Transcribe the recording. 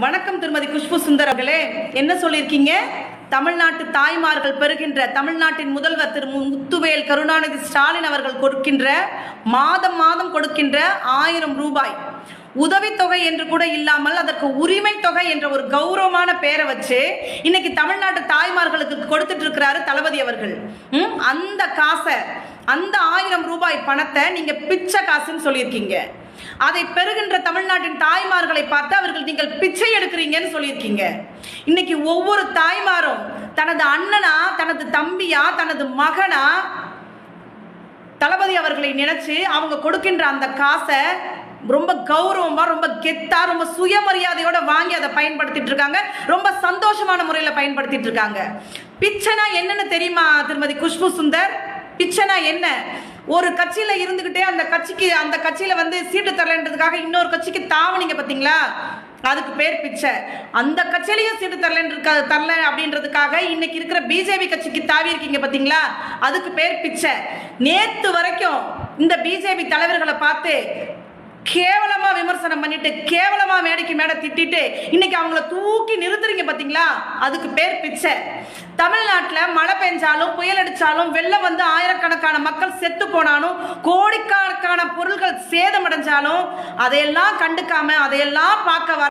வணக்கம் திருமதி குஷ்பு சுந்தர் அவர்களே. என்ன சொல்லியிருக்கீங்க? தமிழ்நாட்டு தாய்மார்கள் பெறுகின்ற தமிழ்நாட்டின் முதல்வர் திரு முத்துவேல் கருணாநிதி ஸ்டாலின் அவர்கள் கொடுக்கின்ற மாதம் மாதம் கொடுக்கின்ற ஆயிரம் ரூபாய். உதவித்தொகை என்று கூட இல்லாமல் அதற்கு உரிமை தொகை என்ற ஒரு கௌரவமான பேரை வச்சு இன்னைக்கு தமிழ்நாட்டு தாய்மார்களுக்கு கொடுத்துட்டு இருக்கிறாரு தளபதி அவர்கள். ம், அந்த காசை அந்த ஆயிரம் ரூபாய் பணத்தை நீங்க பிச்சை காசுன்னு சொல்லியிருக்கீங்க. அதை பெறுகின்ற தமிழ்நாட்டின் தாய்மார்களை பார்த்து அவர்கள் நீங்கள் பிச்சை எடுக்கிறீங்கன்னு சொல்லியிருக்கீங்க. இன்னைக்கு ஒவ்வொரு தாய்மாரும் தனது அண்ணனா தனது தம்பியா தனது மகனா தளபதி அவர்களை நினைச்சு அவங்க கொடுக்கின்ற அந்த காசை ரொம்ப கௌரவமா ரொம்ப கெத்தா ரொம்ப சுயமரியாதையோட வாங்கி அதை பயன்படுத்திட்டு இருக்காங்க. ரொம்ப சந்தோஷமான முறையில் பயன்படுத்திட்டு இருக்காங்க. பிச்சைனா என்னன்னு தெரியுமா திருமதி குஷ்பு சுந்தர்? பிச்சைனா என்ன? ஒரு கட்சியில இருந்துகிட்டே அந்த கட்சிக்கு அந்த கட்சியில வந்து சீட்டு தரலன்றதுக்காக இன்னொரு கட்சிக்கு தாவணிங்க பாத்தீங்களா? அதுக்கு பேர் பிச்சை. அந்த கட்சியிலையும் சீட்டு தரலன்னு தரல அப்படின்றதுக்காக இன்னைக்கு இருக்கிற பிஜேபி கட்சிக்கு தாவி இருக்கீங்க பாத்தீங்களா? அதுக்கு பேர் பிச்சை. நேத்து வரைக்கும் இந்த பிஜேபி தலைவர்களை பார்த்து கேவலமா விமர்சனம் பண்ணிட்டு கேவலமா மேடைக்கு மேடை திட்டிட்டு இன்னைக்கு அவங்கள தூக்கி நிறுத்துறீங்க பாத்தீங்களா? அதுக்கு பேர் பிச்சை. தமிழ்நாட்டில் மழை பெஞ்சாலும் புயல் அடித்தாலும் வெள்ளம் வந்து ஆயிரக்கணக்கான மக்கள் செத்து போனாலும் கோடிக்கணக்கான பொருள்கள் சேதமடைஞ்சாலும் அதையெல்லாம் கண்டுக்காம அதையெல்லாம் பார்க்க